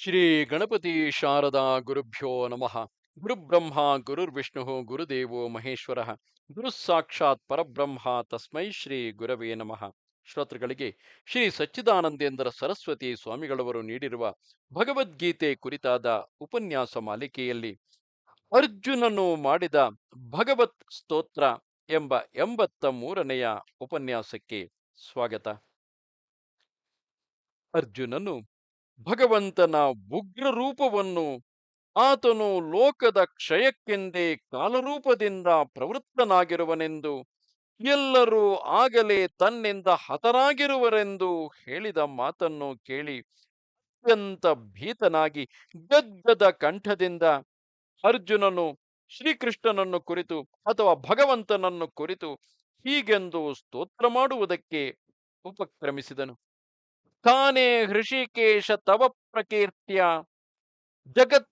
ಶ್ರೀ ಗಣಪತಿ ಶಾರದಾ ಗುರುಭ್ಯೋ ನಮಃ. ಗುರುಬ್ರಹ್ಮ, ಗುರುರ್ವಿಷ್ಣು, ಗುರುದೇವೋ ಮಹೇಶ್ವರ. ಗುರು ಸಾಕ್ಷಾತ್ ಪರಬ್ರಹ್ಮ ತಸ್ಮೈ ಶ್ರೀ ಗುರವೇ ನಮಃ. ಶ್ರೋತೃಗಳಿಗೆ ಶ್ರೀ ಸಚ್ಚಿದಾನಂದೇಂದ್ರ ಸರಸ್ವತಿ ಸ್ವಾಮಿಗಳವರು ನೀಡಿರುವ ಭಗವದ್ಗೀತೆ ಕುರಿತಾದ ಉಪನ್ಯಾಸ ಮಾಲಿಕೆಯಲ್ಲಿ ಅರ್ಜುನನು ಮಾಡಿದ ಭಗವತ್ ಸ್ತೋತ್ರ ಎಂಬ ಎಂಬತ್ತ ಮೂರನೆಯ ಉಪನ್ಯಾಸಕ್ಕೆ ಸ್ವಾಗತ. ಅರ್ಜುನನು ಭಗವಂತನ ಉಗ್ರ ರೂಪವನ್ನು ಆತನು ಲೋಕದ ಕ್ಷಯಕ್ಕೆಂದೇ ಕಾಲರೂಪದಿಂದ ಪ್ರವೃತ್ತನಾಗಿರುವನೆಂದು ಎಲ್ಲರೂ ಆಗಲೇ ತನ್ನಿಂದ ಹತರಾಗಿರುವರೆಂದು ಹೇಳಿದ ಮಾತನ್ನು ಕೇಳಿ ಅತ್ಯಂತ ಭೀತನಾಗಿ ಗದ್ದದ ಕಂಠದಿಂದ ಅರ್ಜುನನು ಶ್ರೀಕೃಷ್ಣನನ್ನು ಕುರಿತು ಅಥವಾ ಭಗವಂತನನ್ನು ಕುರಿತು ಹೀಗೆಂದು ಸ್ತೋತ್ರ ಮಾಡುವುದಕ್ಕೆ ಉಪಕ್ರಮಿಸಿದನು. ತಾನೇ ಹೃಷಿಕೇಶ ತವ ಪ್ರಕೀರ್ತ್ಯ ಜಗತ್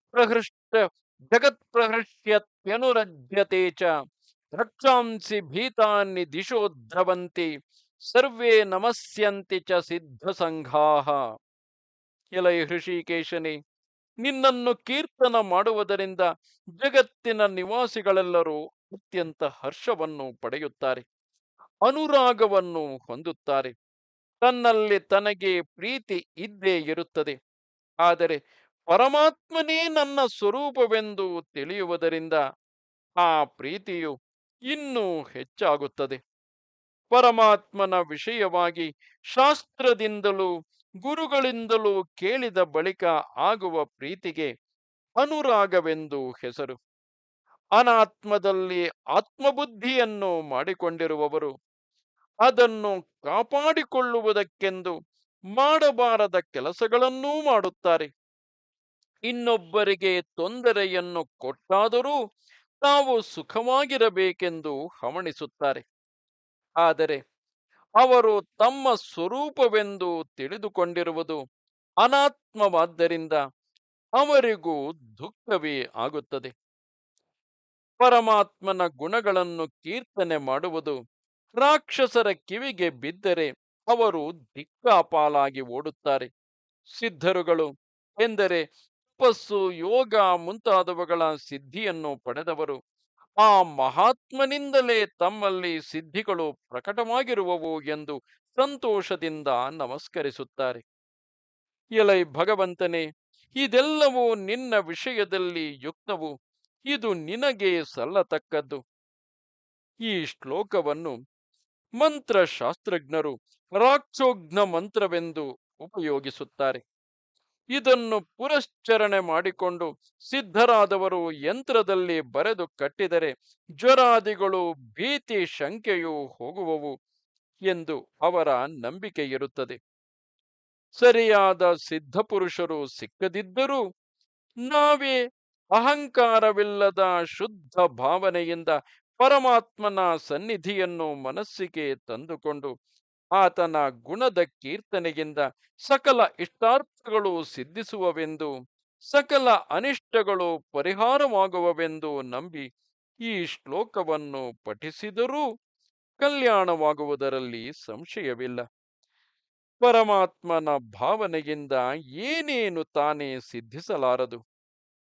ಪ್ರಹೃಷ್ಯತ್ಯನುರಜ್ಯತೆ ಚ ರಕ್ಷಾಂಸಿ ಭೀತಾನಿ ದಿಶೋ ದ್ರವಂತಿ ಸರ್ವೇ ನಮಸ್ಯಂತಿ ಚ ಸಿದ್ಧ ಸಂಘಾಹ ಎಲೈ ಹೃಷಿಕೇಶನಿ ನಿನ್ನನ್ನು ಕೀರ್ತನ ಮಾಡುವುದರಿಂದ ಜಗತ್ತಿನ ನಿವಾಸಿಗಳೆಲ್ಲರೂ ಅತ್ಯಂತ ಹರ್ಷವನ್ನು ಪಡೆಯುತ್ತಾರೆ, ಅನುರಾಗವನ್ನು ಹೊಂದುತ್ತಾರೆ ತನ್ನಲ್ಲಿ ತನಗೆ ಪ್ರೀತಿ ಇದ್ದೇ ಇರುತ್ತದೆ. ಆದರೆ ಪರಮಾತ್ಮನೇ ನನ್ನ ಸ್ವರೂಪವೆಂದು ತಿಳಿಯುವುದರಿಂದ ಆ ಪ್ರೀತಿಯು ಇನ್ನೂ ಹೆಚ್ಚಾಗುತ್ತದೆ. ಪರಮಾತ್ಮನ ವಿಷಯವಾಗಿ ಶಾಸ್ತ್ರದಿಂದಲೂ ಗುರುಗಳಿಂದಲೂ ಕೇಳಿದ ಬಳಿಕ ಆಗುವ ಪ್ರೀತಿಗೆ ಅನುರಾಗವೆಂದು ಹೆಸರು. ಅನಾತ್ಮದಲ್ಲಿ ಆತ್ಮಬುದ್ಧಿಯನ್ನು ಮಾಡಿಕೊಂಡಿರುವವರು ಅದನ್ನು ಕಾಪಾಡಿಕೊಳ್ಳುವುದಕ್ಕೆಂದು ಮಾಡಬಾರದ ಕೆಲಸಗಳನ್ನೂ ಮಾಡುತ್ತಾರೆ. ಇನ್ನೊಬ್ಬರಿಗೆ ತೊಂದರೆಯನ್ನು ಕೊಟ್ಟಾದರೂ ತಾವು ಸುಖವಾಗಿರಬೇಕೆಂದು ಹವಣಿಸುತ್ತಾರೆ. ಆದರೆ ಅವರು ತಮ್ಮ ಸ್ವರೂಪವೆಂದು ತಿಳಿದುಕೊಂಡಿರುವುದು ಅನಾತ್ಮವಾದ್ದರಿಂದ ಅವರಿಗೂ ದುಃಖವೇ ಆಗುತ್ತದೆ. ಪರಮಾತ್ಮನ ಗುಣಗಳನ್ನು ಕೀರ್ತನೆ ಮಾಡುವುದು ರಾಕ್ಷಸರ ಕಿವಿಗೆ ಬಿದ್ದರೆ ಅವರು ದಿಕ್ಕಾಪಾಲಾಗಿ ಓಡುತ್ತಾರೆ. ಸಿದ್ಧರುಗಳು ಎಂದರೆ ತಪಸ್ಸು, ಯೋಗ ಮುಂತಾದವುಗಳ ಸಿದ್ಧಿಯನ್ನು ಪಡೆದವರು. ಆ ಮಹಾತ್ಮನಿಂದಲೇ ತಮ್ಮಲ್ಲಿ ಸಿದ್ಧಿಗಳು ಪ್ರಕಟವಾಗಿರುವವು ಎಂದು ಸಂತೋಷದಿಂದ ನಮಸ್ಕರಿಸುತ್ತಾರೆ. ಎಲೈ ಭಗವಂತನೇ, ಇದೆಲ್ಲವೂ ನಿನ್ನ ವಿಷಯದಲ್ಲಿ ಯುಕ್ತವು. ಇದು ನಿನಗೆ ಸಲ್ಲತಕ್ಕದ್ದು. ಈ ಶ್ಲೋಕವನ್ನು ಮಂತ್ರಶಾಸ್ತ್ರಜ್ಞರು ರಾಕ್ಷೋಘ್ನ ಮಂತ್ರವೆಂದು ಉಪಯೋಗಿಸುತ್ತಾರೆ. ಇದನ್ನು ಪುರಶ್ಚರಣೆ ಮಾಡಿಕೊಂಡು ಸಿದ್ಧರಾದವರು ಯಂತ್ರದಲ್ಲಿ ಬರೆದು ಕಟ್ಟಿದರೆ ಜ್ವರಾದಿಗಳು ಭೀತಿ ಶಂಕೆಯು ಹೋಗುವವು ಎಂದು ಅವರ ನಂಬಿಕೆ ಇರುತ್ತದೆ ಸರಿಯಾದ ಸಿದ್ಧಪುರುಷರು ಸಿಕ್ಕದಿದ್ದರೂ ನಾವೇ ಅಹಂಕಾರವಿಲ್ಲದ ಶುದ್ಧ ಭಾವನೆಯಿಂದ ಪರಮಾತ್ಮನ ಸನ್ನಿಧಿಯನ್ನು ಮನಸ್ಸಿಗೆ ತಂದುಕೊಂಡು ಆತನ ಗುಣದ ಕೀರ್ತನೆಯಿಂದ ಸಕಲ ಇಷ್ಟಾರ್ಥಗಳು ಸಿದ್ಧಿಸುವವೆಂದು, ಸಕಲ ಅನಿಷ್ಟಗಳು ಪರಿಹಾರವಾಗುವವೆಂದು ನಂಬಿ ಈ ಶ್ಲೋಕವನ್ನು ಪಠಿಸಿದರೂ ಕಲ್ಯಾಣವಾಗುವುದರಲ್ಲಿ ಸಂಶಯವಿಲ್ಲ. ಪರಮಾತ್ಮನ ಭಾವನೆಯಿಂದ ಏನೇನು ತಾನೇ ಸಿದ್ಧಿಸಲಾರದು?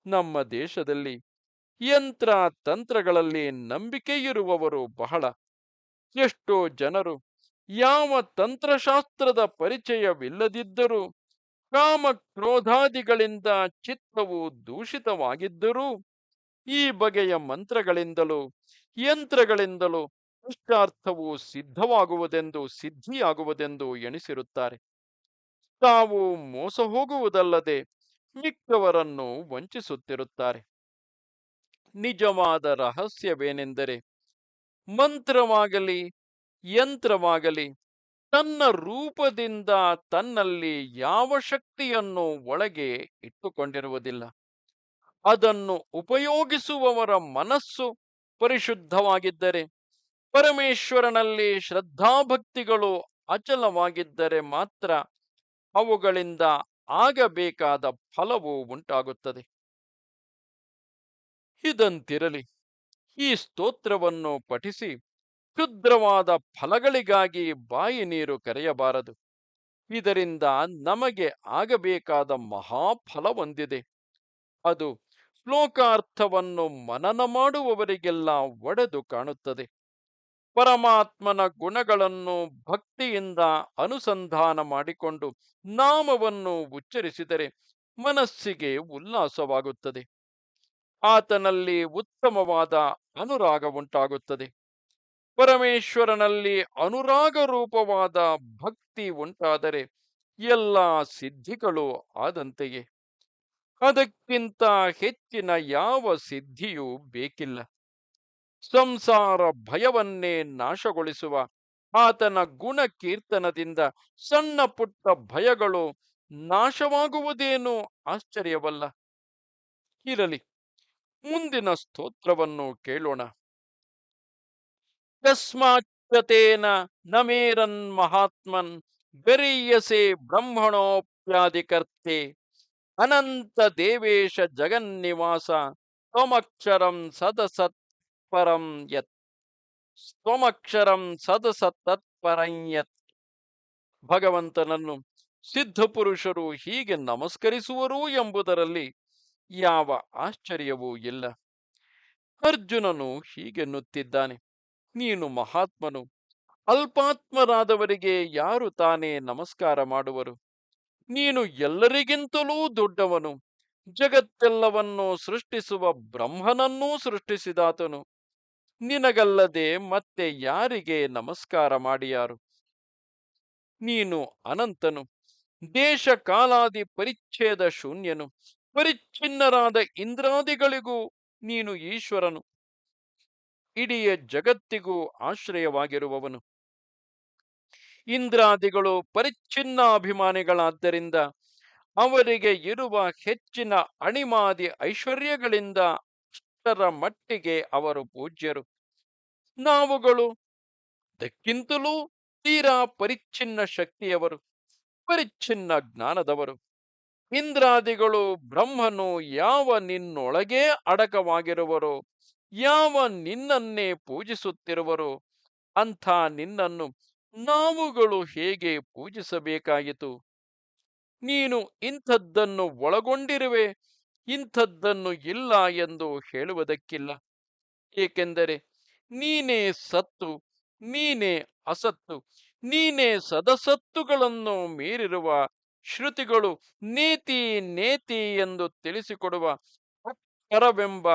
ನಮ್ಮ ದೇಶದಲ್ಲಿ ಯಂತ್ರ ತಂತ್ರಗಳಲ್ಲಿ ನಂಬಿಕೆ ಇರುವವರು ಬಹಳ. ಎಷ್ಟೋ ಜನರು ಯಾವ ತಂತ್ರಶಾಸ್ತ್ರದ ಪರಿಚಯವಿಲ್ಲದಿದ್ದರೂ ಕಾಮ ಕ್ರೋಧಾದಿಗಳಿಂದ ಚಿತ್ತವು ದೂಷಿತವಾಗಿದ್ದರೂ, ಈ ಬಗೆಯ ಮಂತ್ರಗಳಿಂದಲೂ, ಯಂತ್ರಗಳಿಂದಲೂ ಇಷ್ಟಾರ್ಥವು ಸಿದ್ಧವಾಗುವುದೆಂದು ಸಿದ್ಧಿಯಾಗುವುದೆಂದು ಎಣಿಸಿರುತ್ತಾರೆ. ತಾವು ಮೋಸ ಹೋಗುವುದಲ್ಲದೆ ಮಿಕ್ಕವರನ್ನು ವಂಚಿಸುತ್ತಿರುತ್ತಾರೆ. ನಿಜವಾದ ರಹಸ್ಯವೇನೆಂದರೆ ಮಂತ್ರವಾಗಲಿ, ಯಂತ್ರವಾಗಲಿ, ತನ್ನ ರೂಪದಿಂದ ತನ್ನಲ್ಲಿ ಯಾವ ಶಕ್ತಿಯನ್ನು ಒಳಗೆ ಇಟ್ಟುಕೊಂಡಿರುವುದಿಲ್ಲ. ಅದನ್ನು ಉಪಯೋಗಿಸುವವರ ಮನಸ್ಸು ಪರಿಶುದ್ಧವಾಗಿದ್ದರೆ, ಪರಮೇಶ್ವರನಲ್ಲಿ ಶ್ರದ್ಧಾಭಕ್ತಿಗಳು ಅಚಲವಾಗಿದ್ದರೆ ಮಾತ್ರ ಅವುಗಳಿಂದ ಆಗಬೇಕಾದ ಫಲವು ಉಂಟಾಗುತ್ತದೆ. ಇದಂತಿರಲಿ ಈ ಸ್ತೋತ್ರವನ್ನು ಪಠಿಸಿ ಕ್ಷುದ್ರವಾದ ಫಲಗಳಿಗಾಗಿ ಬಾಯಿ ನೀರು ಕರೆಯಬಾರದು. ಇದರಿಂದ ನಮಗೆ ಆಗಬೇಕಾದ ಮಹಾಫಲ ಹೊಂದಿದೆ. ಅದು ಶ್ಲೋಕಾರ್ಥವನ್ನು ಮನನ ಮಾಡುವವರಿಗೆಲ್ಲ ಒಡೆದು ಕಾಣುತ್ತದೆ. ಪರಮಾತ್ಮನ ಗುಣಗಳನ್ನು ಭಕ್ತಿಯಿಂದ ಅನುಸಂಧಾನ ಮಾಡಿಕೊಂಡು ನಾಮವನ್ನು ಉಚ್ಚರಿಸಿದರೆ ಮನಸ್ಸಿಗೆ ಉಲ್ಲಾಸವಾಗುತ್ತದೆ. ಆತನಲ್ಲಿ ಉತ್ತಮವಾದ ಅನುರಾಗ ಉಂಟಾಗುತ್ತದೆ. ಪರಮೇಶ್ವರನಲ್ಲಿ ಅನುರಾಗ ರೂಪವಾದ ಭಕ್ತಿ ಉಂಟಾದರೆ ಎಲ್ಲ ಸಿದ್ಧಿಗಳು ಆದಂತೆಯೇ. ಅದಕ್ಕಿಂತ ಹೆಚ್ಚಿನ ಯಾವ ಸಿದ್ಧಿಯೂ ಬೇಕಿಲ್ಲ. ಸಂಸಾರ ಭಯವನ್ನೇ ನಾಶಗೊಳಿಸುವ, ಆತನ ಗುಣ ಕೀರ್ತನದಿಂದ ಸಣ್ಣ ಪುಟ್ಟ ಭಯಗಳು ನಾಶವಾಗುವುದೇನು ಆಶ್ಚರ್ಯವಲ್ಲ. ಇರಲಿ. ಮುಂದಿನ ಸ್ತೋತ್ರವನ್ನು ಕೇಳೋಣ. ಕಸ್ಮಾಚ್ಯತೇನ ನಮೇರನ್ ಮಹಾತ್ಮನ್ ಗರೀಯಸೆ ಬ್ರಹ್ಮಣೋಪ್ಯಾದಿಕರ್ತೆ ಅನಂತ ದೇವೇಶ ಜಗನ್ನಿವಾಸ ತ್ವಮಕ್ಷರಂ ಸದಸತ್ ಪರಂ ಯತ್. ತ್ವಮಕ್ಷರಂ ಸದಸತ್ ತತ್ಪರಂ ಯತ್. ಭಗವಂತನನ್ನು ಸಿದ್ಧ ಪುರುಷರು ಹೀಗೆ ನಮಸ್ಕರಿಸುವರು ಎಂಬುದರಲ್ಲಿ ಯಾವ ಆಶ್ಚರ್ಯವೂ ಇಲ್ಲ. ಅರ್ಜುನನು ಹೀಗೆನ್ನುತ್ತಿದ್ದಾನೆ ನೀನು ಮಹಾತ್ಮನು. ಅಲ್ಪಾತ್ಮರಾದವರಿಗೆ ಯಾರು ತಾನೇ ನಮಸ್ಕಾರ ಮಾಡುವರು? ನೀನು ಎಲ್ಲರಿಗಿಂತಲೂ ದೊಡ್ಡವನು. ಜಗತ್ತೆಲ್ಲವನ್ನೂ ಸೃಷ್ಟಿಸುವ ಬ್ರಹ್ಮನನ್ನೂ ಸೃಷ್ಟಿಸಿದಾತನು. ನಿನಗಲ್ಲದೆ ಮತ್ತೆ ಯಾರಿಗೆ ನಮಸ್ಕಾರ ಮಾಡಿಯಾರು? ನೀನು ಅನಂತನು. ದೇಶ ಕಾಲಾದಿ ಪರಿಚ್ಛೇದ ಶೂನ್ಯನು. ಪರಿಚ್ಛಿನ್ನರಾದ ಇಂದ್ರಾದಿಗಳಿಗೂ ನೀನು ಈಶ್ವರನು. ಇಡೀ ಜಗತ್ತಿಗೂ ಆಶ್ರಯವಾಗಿರುವವನು. ಇಂದ್ರಾದಿಗಳು ಪರಿಚ್ಛಿನ್ನ ಅಭಿಮಾನಿಗಳಾದ್ದರಿಂದ ಅವರಿಗೆ ಇರುವ ಹೆಚ್ಚಿನ ಅಣಿಮಾದಿ ಐಶ್ವರ್ಯಗಳಿಂದ ಅಷ್ಟರ ಮಟ್ಟಿಗೆ ಅವರು ಪೂಜ್ಯರು. ನಾವುಗಳು ಅದಕ್ಕಿಂತಲೂ ತೀರಾ ಪರಿಚ್ಛಿನ್ನ ಶಕ್ತಿಯವರು, ಪರಿಚ್ಛಿನ್ನ ಜ್ಞಾನದವರು. ಇಂದ್ರಾದಿಗಳು ಬ್ರಹ್ಮನು ಯಾವ ನಿನ್ನೊಳಗೇ ಅಡಕವಾಗಿರುವರು? ಯಾವ ನಿನ್ನನ್ನೇ ಪೂಜಿಸುತ್ತಿರುವರು? ಅಂಥ ನಿನ್ನನ್ನು ನಾವುಗಳು ಹೇಗೆ ಪೂಜಿಸಬೇಕಾಯಿತು? ನೀನು ಇಂಥದ್ದನ್ನು ಒಳಗೊಂಡಿರುವೆ, ಇಂಥದ್ದನ್ನು ಇಲ್ಲ ಎಂದು ಹೇಳುವುದಕ್ಕಿಲ್ಲ. ಏಕೆಂದರೆ ನೀನೇ ಸತ್ತು, ನೀನೇ ಅಸತ್ತು, ನೀನೇ ಸದಸತ್ತುಗಳನ್ನು ಮೀರಿರುವ ಶ್ರುತಿಗಳು ನೀತಿ ನೇತಿ ಎಂದು ತಿಳಿಸಿಕೊಡುವ ಪರವೆಂಬ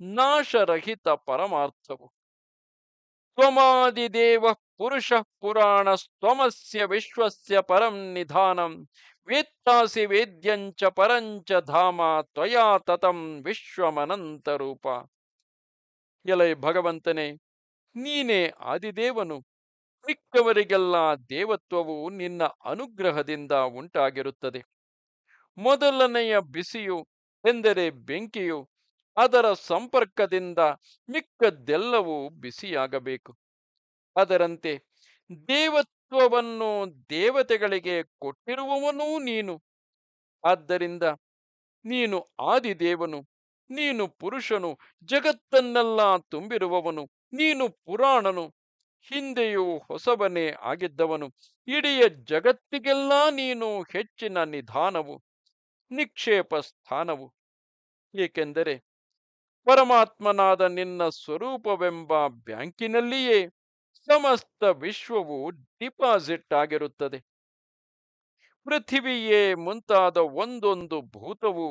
ನಾಶರಹಿತ ಪರಮಾರ್ಥವು. ತ್ವಮಾದಿದೇವ ಪುರುಷ ಪುರಾಣ ಸ್ತಮಸ್ಯ ವಿಶ್ವಸ್ಯ ಪರಂ ನಿಧಾನಂ ವೇತ್ತಾಸಿ ವೇದ್ಯಂಚ ಪರಂಚ ಧಾಮ ತ್ವಯಾ ತತಂ ವಿಶ್ವಮನಂತ ರೂಪ ಎಲೈ ಭಗವಂತನೇ, ನೀನೇ ಆದಿದೇವನು. ಮಿಕ್ಕವರಿಗೆಲ್ಲ ದೇವತ್ವವು ನಿನ್ನ ಅನುಗ್ರಹದಿಂದ ಉಂಟಾಗಿರುತ್ತದೆ. ಮೊದಲನೆಯ ಬಿಸಿಯು, ಎಂದರೆ ಬೆಂಕಿಯು, ಅದರ ಸಂಪರ್ಕದಿಂದ ಮಿಕ್ಕದ್ದೆಲ್ಲವೂ ಬಿಸಿಯಾಗಬೇಕು. ಅದರಂತೆ ದೇವತ್ವವನ್ನು ದೇವತೆಗಳಿಗೆ ಕೊಟ್ಟಿರುವವನೂ ನೀನು. ಆದ್ದರಿಂದ ನೀನು ಆದಿದೇವನು, ನೀನು ಪುರುಷನು, ಜಗತ್ತನ್ನೆಲ್ಲ ತುಂಬಿರುವವನು, ನೀನು ಪುರಾಣನು ಹಿಂದೆಯೂ ಹೊಸಬನೇ ಆಗಿದ್ದವನು. ಇಡಿಯ ಜಗತ್ತಿಗೆಲ್ಲ ನೀನು ಹೆಚ್ಚಿನ ನಿಧಾನವು, ನಿಕ್ಷೇಪ ಸ್ಥಾನವು. ಏಕೆಂದರೆ ಪರಮಾತ್ಮನಾದ ನಿನ್ನ ಸ್ವರೂಪವೆಂಬ ಬ್ಯಾಂಕಿನಲ್ಲಿಯೇ ಸಮಸ್ತ ವಿಶ್ವವು ಡಿಪಾಸಿಟ್ ಆಗಿರುತ್ತದೆ ಪೃಥಿವಿಯೇ ಮುಂತಾದ ಒಂದೊಂದು ಭೂತವು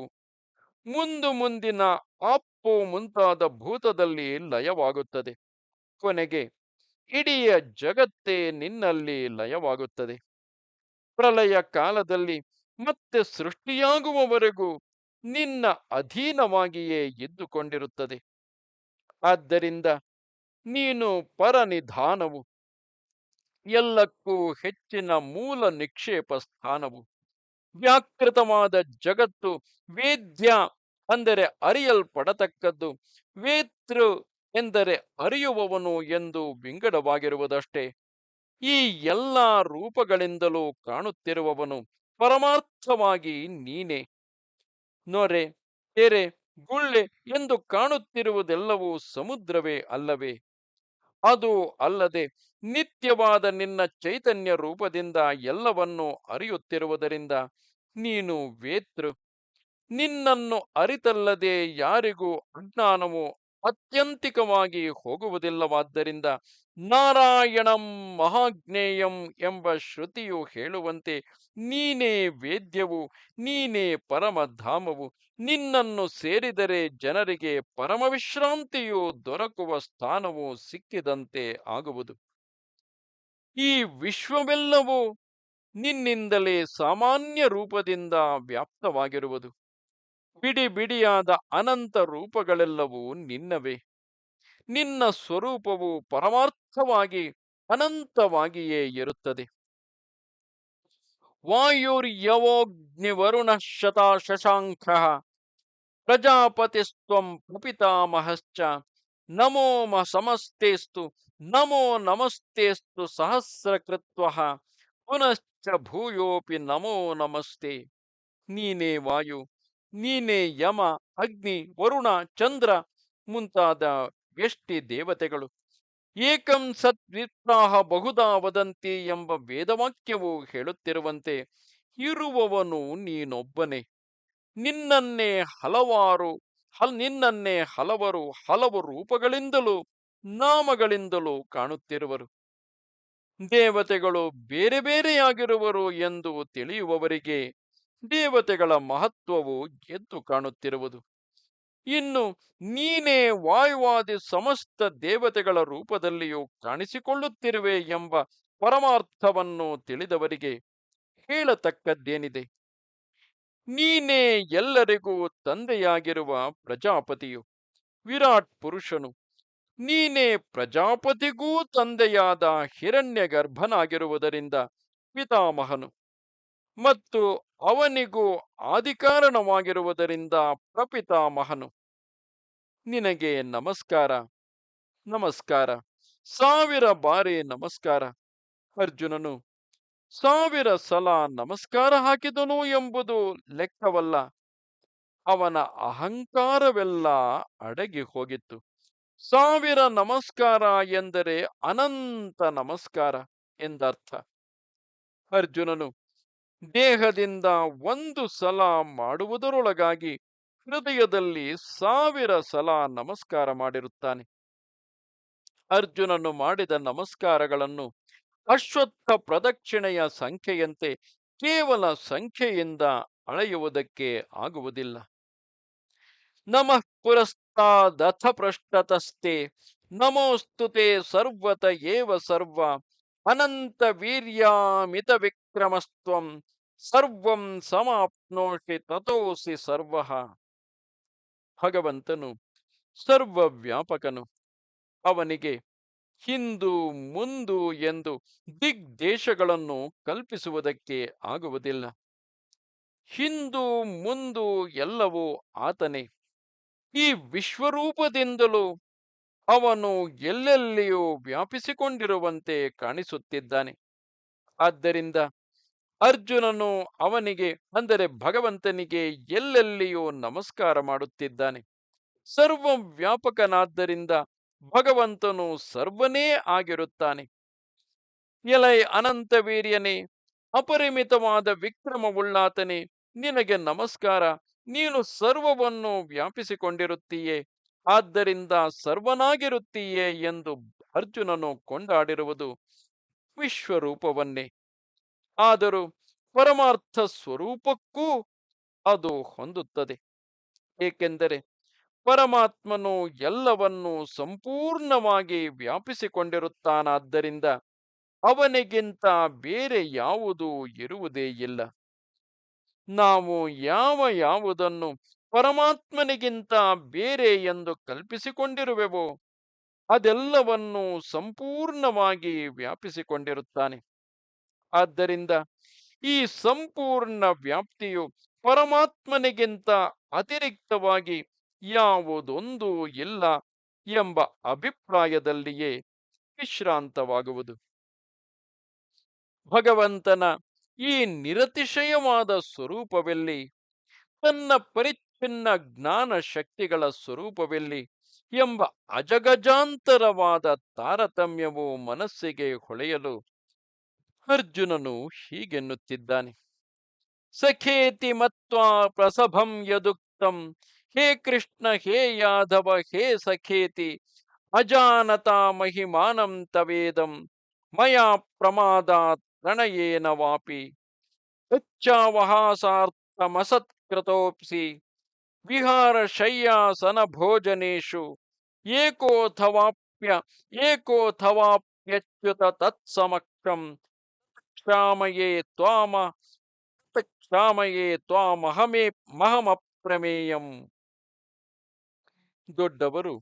ಮುಂದು ಮುಂದಿನ ಅಪ್ಪು ಮುಂತಾದ ಭೂತದಲ್ಲಿ ಲಯವಾಗುತ್ತದೆ. ಕೊನೆಗೆ ಇಡೀ ಜಗತ್ತೇ ನಿನ್ನಲ್ಲಿ ಲಯವಾಗುತ್ತದೆ. ಪ್ರಲಯ ಕಾಲದಲ್ಲಿ ಮತ್ತೆ ಸೃಷ್ಟಿಯಾಗುವವರೆಗೂ ನಿನ್ನ ಅಧೀನವಾಗಿಯೇ ಇದ್ದುಕೊಂಡಿರುತ್ತದೆ. ಆದ್ದರಿಂದ ನೀನು ಪರನಿಧಾನವು. ಎಲ್ಲಕ್ಕೂ ಹೆಚ್ಚಿನ ಮೂಲ ನಿಕ್ಷೇಪ ಸ್ಥಾನವು. ವ್ಯಾಕೃತವಾದ ಜಗತ್ತು ವೇದ್ಯ ಅಂದರೆ ಅರಿಯಲ್ಪಡತಕ್ಕದ್ದು ವೇತೃ ಎಂದರೆ ಅರಿಯುವವನು ಎಂದು ವಿಂಗಡವಾಗಿರುವುದಷ್ಟೇ ಈ ಎಲ್ಲ ರೂಪಗಳಿಂದಲೂ ಕಾಣುತ್ತಿರುವವನು ಪರಮಾರ್ಥವಾಗಿ ನೀನೆ. ನೊರೆ, ತೆರೆ, ಗುಳ್ಳೆ ಎಂದು ಕಾಣುತ್ತಿರುವುದೆಲ್ಲವೂ ಸಮುದ್ರವೇ ಅಲ್ಲವೇ? ಅದು ಅಲ್ಲದೆ ನಿತ್ಯವಾದ ನಿನ್ನ ಚೈತನ್ಯ ರೂಪದಿಂದ ಎಲ್ಲವನ್ನೂ ಅರಿಯುತ್ತಿರುವುದರಿಂದ ನೀನು ವೇತೃ. ನಿನ್ನನ್ನು ಅರಿತಲ್ಲದೆ ಯಾರಿಗೂ ಅಜ್ಞಾನವು ಅತ್ಯಂತಿಕವಾಗಿ ಹೋಗುವುದಿಲ್ಲವಾದ್ದರಿಂದ ನಾರಾಯಣಂ ಮಹಾಜ್ಞೇಯಂ ಎಂಬ ಶ್ರುತಿಯು ಹೇಳುವಂತೆ, ನೀನೇ ವೇದ್ಯವು, ನೀನೇ ಪರಮಧಾಮವು, ನಿನ್ನನ್ನು ಸೇರಿದರೆ ಜನರಿಗೆ ಪರಮವಿಶ್ರಾಂತಿಯು ದೊರಕುವ ಸ್ಥಾನವು ಸಿಕ್ಕಿದಂತೆ ಆಗುವುದು. ಈ ವಿಶ್ವವೆಲ್ಲವೂ ನಿನ್ನಿಂದಲೇ ಸಾಮಾನ್ಯ ರೂಪದಿಂದ ವ್ಯಾಪ್ತವಾಗಿರುವುದು. ಬಿಡಿ ಬಿಡಿಯಾದ ಅನಂತ ರೂಪಗಳೆಲ್ಲವೂ ನಿನ್ನವೇ. ನಿನ್ನ ಸ್ವರೂಪವು ಪರಮಾರ್ಥವಾಗಿ ಅನಂತವಾಗಿಯೇ ಇರುತ್ತದೆ. ವಾಯುರ್ಯವೋಗ್ನಿವರುಣ ಶತಾ ಶಶಾಂಕ ಪ್ರಜಾಪತಿಸ್ತ್ವಂ ಪ್ರಪಿತಾಮಹಶ್ಚ ನಮೋ ಮ ಸಮಸ್ತೇಸ್ತು ನಮೋ ನಮಸ್ತೇಸ್ತು ಸಹಸ್ರಕೃತ್ವ ಪುನಶ್ಚ ಭೂಯೋಪಿ ನಮೋ ನಮಸ್ತೆ. ನೀನೇ ವಾಯು ನೀನೇ ಯಮ, ಅಗ್ನಿ, ವರುಣ, ಚಂದ್ರ ಮುಂತಾದ ವ್ಯಷ್ಟಿ ದೇವತೆಗಳು. ಏಕಂ ಸತ್ ವಿಪ್ರಾಹ ಬಹುದಾ ವದಂತಿ ಎಂಬ ವೇದವಾಕ್ಯವು ಹೇಳುತ್ತಿರುವಂತೆ ಇರುವವನು ನೀನೊಬ್ಬನೇ. ನಿನ್ನನ್ನೇ ಹಲವಾರು, ಹಲ್, ನಿನ್ನನ್ನೇ ಹಲವರು, ಹಲವು ರೂಪಗಳಿಂದಲೂ, ನಾಮಗಳಿಂದಲೂ ಕಾಣುತ್ತಿರುವರು. ದೇವತೆಗಳು ಬೇರೆ ಬೇರೆಯಾಗಿರುವರು ಎಂದು ತಿಳಿಯುವವರಿಗೆ ದೇವತೆಗಳ ಮಹತ್ವವು ಎದ್ದು ಕಾಣುತ್ತಿರುವುದು. ಇನ್ನು ನೀನೇ ವಾಯುವಾದಿ ಸಮಸ್ತ ದೇವತೆಗಳ ರೂಪದಲ್ಲಿಯೂ ಕಾಣಿಸಿಕೊಳ್ಳುತ್ತಿರುವೆ ಎಂಬ ಪರಮಾರ್ಥವನ್ನು ತಿಳಿದವರಿಗೆ ಹೇಳತಕ್ಕದ್ದೇನಿದೆ. ನೀನೇ ಎಲ್ಲರಿಗೂ ತಂದೆಯಾಗಿರುವ ಪ್ರಜಾಪತಿಯು, ವಿರಾಟ್ ಪುರುಷನು. ನೀನೇ ಪ್ರಜಾಪತಿಗೂ ತಂದೆಯಾದ ಹಿರಣ್ಯ ಗರ್ಭನಾಗಿರುವುದರಿಂದ ಪಿತಾಮಹನು. ಮತ್ತು ಅವನಿಗೂ ಆದಿಕಾರಣವಾಗಿರುವುದರಿಂದ ಪ್ರಪಿತಾಮಹನು, ನಿನಗೆ ನಮಸ್ಕಾರ ನಮಸ್ಕಾರ, ಸಾವಿರ ಬಾರಿ ನಮಸ್ಕಾರ, ಅರ್ಜುನನು, ಸಾವಿರ ಸಲ ನಮಸ್ಕಾರ ಹಾಕಿದನು ಎಂಬುದು ಲೆಕ್ಕವಲ್ಲ, ಅವನ ಅಹಂಕಾರವೆಲ್ಲ ಅಡಗಿ ಹೋಗಿತ್ತು. ಸಾವಿರ ನಮಸ್ಕಾರ ಎಂದರೆ ಅನಂತ ನಮಸ್ಕಾರ ಎಂದರ್ಥ. ಅರ್ಜುನನು ದೇಹದಿಂದ ಒಂದು ಸಲ ಮಾಡುವುದರೊಳಗಾಗಿ ಹೃದಯದಲ್ಲಿ ಸಾವಿರ ಸಲ ನಮಸ್ಕಾರ ಮಾಡಿರುತ್ತಾನೆ. ಅರ್ಜುನನು ಮಾಡಿದ ನಮಸ್ಕಾರಗಳನ್ನು ಅಶ್ವತ್ಥ ಪ್ರದಕ್ಷಿಣೆಯ ಸಂಖ್ಯೆಯಂತೆ ಕೇವಲ ಸಂಖ್ಯೆಯಿಂದ ಅಳೆಯುವುದಕ್ಕೆ ಆಗುವುದಿಲ್ಲ. ನಮಃ ಪುರಸ್ತಾದಥ ಪೃಷ್ಠತಸ್ತೆ ನಮೋಸ್ತುತೆ ಸರ್ವತ ಏವ ಸರ್ವ ಅನಂತ ವೀರ್ಯಾಮಿತ ವಿಕ್ರಮಸ್ತ್ವಂ ಸರ್ವಂ ಸಮಾಪ್ನೋಷಿ ತಥೋಸಿ ಸರ್ವ. ಭಗವಂತನು ಸರ್ವವ್ಯಾಪಕನು. ಅವನಿಗೆ ಹಿಂದು, ಮುಂದು ಎಂದು ದಿಗ್ದೇಶಗಳನ್ನು ಕಲ್ಪಿಸುವುದಕ್ಕೆ ಆಗುವುದಿಲ್ಲ. ಹಿಂದು, ಮುಂದು ಎಲ್ಲವೂ ಆತನೇ. ಈ ವಿಶ್ವರೂಪದಿಂದಲೂ ಅವನು ಎಲ್ಲೆಲ್ಲಿಯೂ ವ್ಯಾಪಿಸಿಕೊಂಡಿರುವಂತೆ ಕಾಣಿಸುತ್ತಿದ್ದಾನೆ. ಆದ್ದರಿಂದ ಅರ್ಜುನನು ಅವನಿಗೆ, ಅಂದರೆ ಭಗವಂತನಿಗೆ ಎಲ್ಲೆಲ್ಲಿಯೂ ನಮಸ್ಕಾರ ಮಾಡುತ್ತಿದ್ದಾನೆ. ಸರ್ವ ವ್ಯಾಪಕನಾದ್ದರಿಂದ ಭಗವಂತನು ಸರ್ವನೇ ಆಗಿರುತ್ತಾನೆ. ಎಲೈ ಅನಂತ ವೀರ್ಯನೇ, ಅಪರಿಮಿತವಾದ ವಿಕ್ರಮವುಳ್ಳಾತನೇ, ನಿನಗೆ ನಮಸ್ಕಾರ. ನೀನು ಸರ್ವವನ್ನು ವ್ಯಾಪಿಸಿಕೊಂಡಿರುತ್ತೀಯೇ. ಆದ್ದರಿಂದ ಸರ್ವನಾಗಿರುತ್ತೀಯೇ ಎಂದು ಅರ್ಜುನನು ಕೊಂಡಾಡಿರುವುದು ವಿಶ್ವರೂಪವನ್ನೇ. ಆದರೂ ಪರಮಾರ್ಥ ಸ್ವರೂಪಕ್ಕೂ ಅದು ಹೊಂದುತ್ತದೆ. ಏಕೆಂದರೆ ಪರಮಾತ್ಮನು ಎಲ್ಲವನ್ನೂ ಸಂಪೂರ್ಣವಾಗಿ ವ್ಯಾಪಿಸಿಕೊಂಡಿರುತ್ತಾನಾದ್ದರಿಂದ ಅವನಿಗಿಂತ ಬೇರೆ ಯಾವುದೂ ಇರುವುದೇ ಇಲ್ಲ. ನಾವು ಯಾವ ಯಾವುದನ್ನು ಪರಮಾತ್ಮನಿಗಿಂತ ಬೇರೆ ಎಂದು ಕಲ್ಪಿಸಿಕೊಂಡಿರುವೆವೋ ಅದೆಲ್ಲವನ್ನೂ ಸಂಪೂರ್ಣವಾಗಿ ವ್ಯಾಪಿಸಿಕೊಂಡಿರುತ್ತಾನೆ. ಆದ್ದರಿಂದ ಈ ಸಂಪೂರ್ಣ ವ್ಯಾಪ್ತಿಯು ಪರಮಾತ್ಮನಿಗಿಂತ ಅತಿರಿಕ್ತವಾಗಿ ಯಾವುದೊಂದು ಇಲ್ಲ ಎಂಬ ಅಭಿಪ್ರಾಯದಲ್ಲಿಯೇ ವಿಶ್ರಾಂತವಾಗುವುದು. ಭಗವಂತನ ಈ ನಿರತಿಶಯವಾದ ಸ್ವರೂಪವೆಲ್ಲಿ, ತನ್ನ ಪರಿಚ್ಛಿನ್ನ ಜ್ಞಾನ ಶಕ್ತಿಗಳ ಸ್ವರೂಪವೆಲ್ಲಿ ಎಂಬ ಅಜಗಜಾಂತರವಾದ ತಾರತಮ್ಯವು ಮನಸ್ಸಿಗೆ ಹೊಳೆಯಲು ಅರ್ಜುನನು ಹೀಗೆನ್ನುತ್ತಿದ್ದಾನೆ. ಸಖೇತಿ ಮತ್ವಾ ಪ್ರಸಭಂ ಯದುಕ್ತಂ. ಹೇ ಕೃಷ್ಣ, ಹೇ ಯಾದವ ಹೇ ಸಖೇತಿ. ಅಜಾನತಾ ಮಹಿಮಾನಂ ತವೇದಂ. ಮಯಾ ಪ್ರಮಾದಾತ್ ಪ್ರಣಯೇನ ವಾಪಿ. ಹೆಚ್ಚಾವಹಾಸಾರ್ಥಮಸತ್ಕೃತೋಪ್ಸಿ ವಿಹಾರ ಶಯ್ಯಾಸನ ಭೋಜನೇಶು. ಏಕೋಥವಾಪ್ಯ ಏಕೋಥವಾಪ್ಯಚ್ಯುತ ತತ್ಸಮಕ್ಷಂ. ಕ್ಷಾಮಯೇ ತ್ವಾಮ ಕ್ಷಾಮಯೇ ತ್ವಾಮಹಮೇ ಮಹಮಪ್ರಮೇಯಂ ದೊಡ್ಡವರು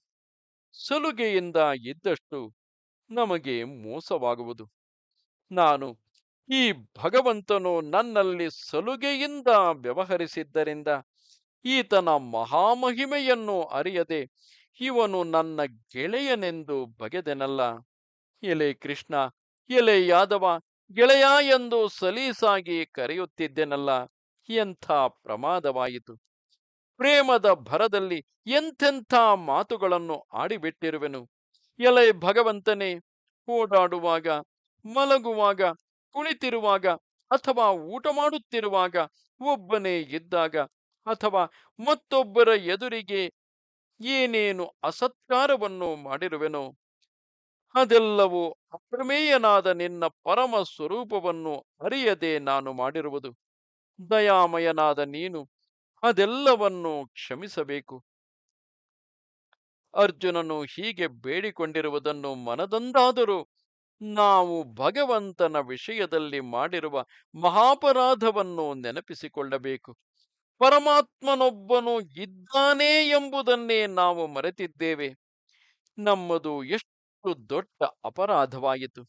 ಸಲುಗೆಯಿಂದ ಇದ್ದಷ್ಟು ನಮಗೆ ಮೋಸವಾಗುವುದು. ನಾನು ಈ ಭಗವಂತನು ನನ್ನಲ್ಲಿ ಸಲುಗೆಯಿಂದ ವ್ಯವಹರಿಸಿದ್ದರಿಂದ ಈತನ ಮಹಾಮಹಿಮೆಯನ್ನು ಅರಿಯದೆ ಇವನು ನನ್ನ ಗೆಳೆಯನೆಂದು ಬಗೆದೆನಲ್ಲ. ಎಲೆ ಕೃಷ್ಣ, ಎಲೆ ಯಾದವ ಗೆಳೆಯ ಎಂದು ಸಲೀಸಾಗಿ ಕರೆಯುತ್ತಿದ್ದೆನಲ್ಲ, ಎಂಥ ಪ್ರಮಾದವಾಯಿತು. ಪ್ರೇಮದ ಭರದಲ್ಲಿ ಎಂತೆಂಥ ಮಾತುಗಳನ್ನು ಆಡಿಬಿಟ್ಟಿರುವೆನು. ಎಲೆ ಭಗವಂತನೇ, ಓಡಾಡುವಾಗ, ಮಲಗುವಾಗ, ಕುಳಿತಿರುವಾಗ ಅಥವಾ ಊಟ ಮಾಡುತ್ತಿರುವಾಗ ಒಬ್ಬನೇ ಇದ್ದಾಗ ಅಥವಾ ಮತ್ತೊಬ್ಬರ ಎದುರಿಗೆ ಏನೇನು ಅಸತ್ಕಾರವನ್ನು ಮಾಡಿರುವೆನೋ. ಅದೆಲ್ಲವೂ ಅಪ್ರಮೇಯನಾದ ನಿನ್ನ ಪರಮ ಸ್ವರೂಪವನ್ನು ಅರಿಯದೆ ನಾನು ಮಾಡಿರುವುದು. ದಯಾಮಯನಾದ ನೀನು ಅದೆಲ್ಲವನ್ನು ಕ್ಷಮಿಸಬೇಕು. ಅರ್ಜುನನು ಹೀಗೆ ಬೇಡಿಕೊಂಡಿರುವುದನ್ನು ಮನದಂದಾದರೂ ನಾವು ಭಗವಂತನ ವಿಷಯದಲ್ಲಿ ಮಾಡಿರುವ ಮಹಾಪರಾಧವನ್ನು ನೆನಪಿಸಿಕೊಳ್ಳಬೇಕು. ಪರಮಾತ್ಮನೊಬ್ಬನು ಇದ್ದಾನೆ ಎಂಬುದನ್ನೇ ನಾವು ಮರೆತಿದ್ದೇವೆ. ನಮ್ಮದು ಎಷ್ಟು ದೊಡ್ಡ ಅಪರಾಧವಾಯಿತು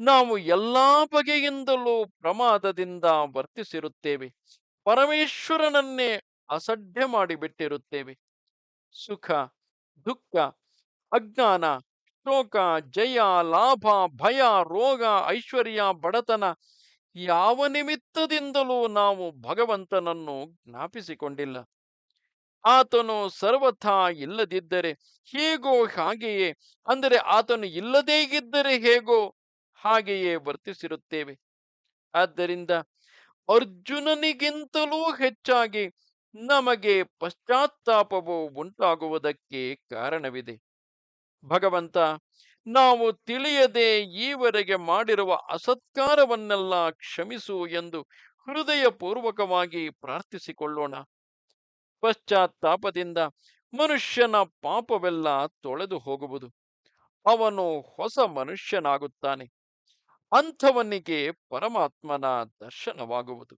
ನಾವು ಎಲ್ಲಾ ಬಗೆಯಿಂದಲೂ ಪ್ರಮಾದದಿಂದ ವರ್ತಿಸಿರುತ್ತೇವೆ. ಪರಮೇಶ್ವರನನ್ನೇ ಅಸಡ್ಡೆ ಮಾಡಿಬಿಟ್ಟಿರುತ್ತೇವೆ. ಸುಖ, ದುಃಖ, ಅಜ್ಞಾನ, ಶೋಕ, ಜಯ, ಲಾಭ, ಭಯ, ರೋಗ, ಐಶ್ವರ್ಯ, ಬಡತನ ಯಾವ ನಿಮಿತ್ತದಿಂದಲೂ ನಾವು ಭಗವಂತನನ್ನು ಜ್ಞಾಪಿಸಿಕೊಂಡಿಲ್ಲ. ಆತನು ಸರ್ವಥಾ ಇಲ್ಲದಿದ್ದರೆ ಹೇಗೋ ಹಾಗೆಯೇ, ಅಂದರೆ ಆತನು ಇಲ್ಲದೇ ಇದ್ದರೆ ಹೇಗೋ ಹಾಗೆಯೇ ವರ್ತಿಸಿರುತ್ತೇವೆ. ಆದ್ದರಿಂದ ಅರ್ಜುನನಿಗಿಂತಲೂ ಹೆಚ್ಚಾಗಿ ನಮಗೆ ಪಶ್ಚಾತ್ತಾಪವು ಉಂಟಾಗುವುದಕ್ಕೆ ಕಾರಣವಿದೆ. ಭಗವಂತ, ನಾವು ತಿಳಿಯದೆ ಈವರೆಗೆ ಮಾಡಿರುವ ಅಸತ್ಕಾರವನ್ನೆಲ್ಲ ಕ್ಷಮಿಸು ಎಂದು ಹೃದಯಪೂರ್ವಕವಾಗಿ ಪ್ರಾರ್ಥಿಸಿಕೊಳ್ಳೋಣ. ಪಶ್ಚಾತ್ತಾಪದಿಂದ ಮನುಷ್ಯನ ಪಾಪವೆಲ್ಲ ತೊಳೆದು ಹೋಗುವುದು. ಅವನು ಹೊಸ ಮನುಷ್ಯನಾಗುತ್ತಾನೆ. ಅಂಥವನಿಗೆ ಪರಮಾತ್ಮನ ದರ್ಶನವಾಗುವುದು.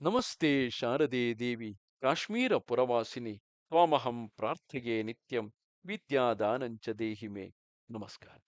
ನಮಸ್ತೆ ಶಾರದೆ ದೇವಿ, ಕಾಶ್ಮೀರ ಪುರವಾಸಿನಿ. ತ್ವಾಮಹಂ ಪ್ರಾರ್ಥಿಗೆ ನಿತ್ಯಂ ವಿದ್ಯಾದಾನಂಚ ದೇಹಿಮೆ. ನಮಸ್ಕಾರ.